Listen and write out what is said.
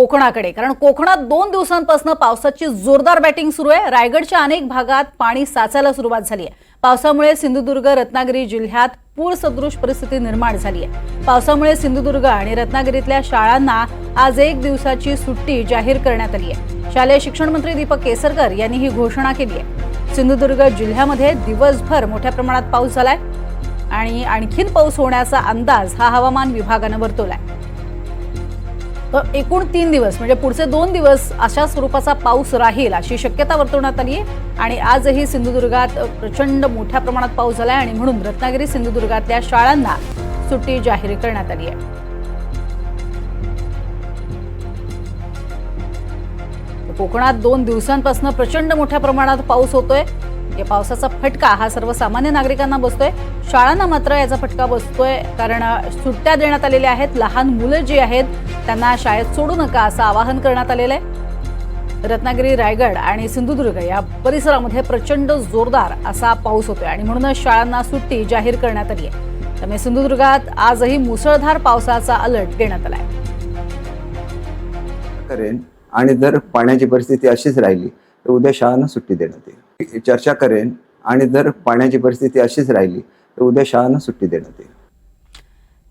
कोकणाकडे. कारण कोकणात दोन दिवसांपासून पावसाची जोरदार बॅटिंग सुरू आहे. रायगडच्या अनेक भागात पाणी साचायला सुरुवात झाली आहे. पावसामुळे सिंधुदुर्ग रत्नागिरी जिल्ह्यात पूर सदृश परिस्थिती निर्माण झाली आहे. पावसामुळे सिंधुदुर्ग आणि रत्नागिरीतल्या शाळांना आज एक दिवसाची सुट्टी जाहीर करण्यात आली आहे. शालेय शिक्षण मंत्री दीपक केसरकर यांनी ही घोषणा केली आहे. सिंधुदुर्ग जिल्ह्यामध्ये दिवसभर मोठ्या प्रमाणात पाऊस झालाय आणि आणखीन पाऊस होण्याचा अंदाज हा हवामान विभागानं वर्तवलाय. तर एकूण तीन दिवस म्हणजे पुढचे दोन दिवस अशा स्वरूपाचा पाऊस राहील अशी शक्यता वर्तवण्यात आली आहे. आणि आजही सिंधुदुर्गात प्रचंड मोठ्या प्रमाणात पाऊस झाला आहे आणि म्हणून रत्नागिरी सिंधुदुर्गातल्या शाळांना सुट्टी जाहीर करण्यात आली आहे. कोकणात दोन दिवसांपासून प्रचंड मोठ्या प्रमाणात पाऊस होतोय. या पावसाचा फटका हा सर्वसामान्य नागरिकांना बसतोय. शाळांना मात्र याचा फटका बसतोय कारण सुट्ट्या देण्यात आलेल्या आहेत. लहान मुलं जी आहेत त्यांना शाळेत सोडू नका असं आवाहन करण्यात आलेलं आहे. रत्नागिरी रायगड आणि सिंधुदुर्ग या परिसरामध्ये प्रचंड जोरदार असा पाऊस होतोय आणि म्हणूनच शाळांना सुट्टी जाहीर करण्यात आली आहे. त्यामुळे सिंधुदुर्गात आजही मुसळधार पावसाचा अलर्ट देण्यात आला करेन आणि जर पाण्याची परिस्थिती अशीच राहिली तर उद्या शाळांना सुट्टी देण्यात येईल. चर्चा करेन आणि जर पाण्याची परिस्थिती अशीच राहिली तर उद्या शाळांना सुट्टी देण्यात येईल.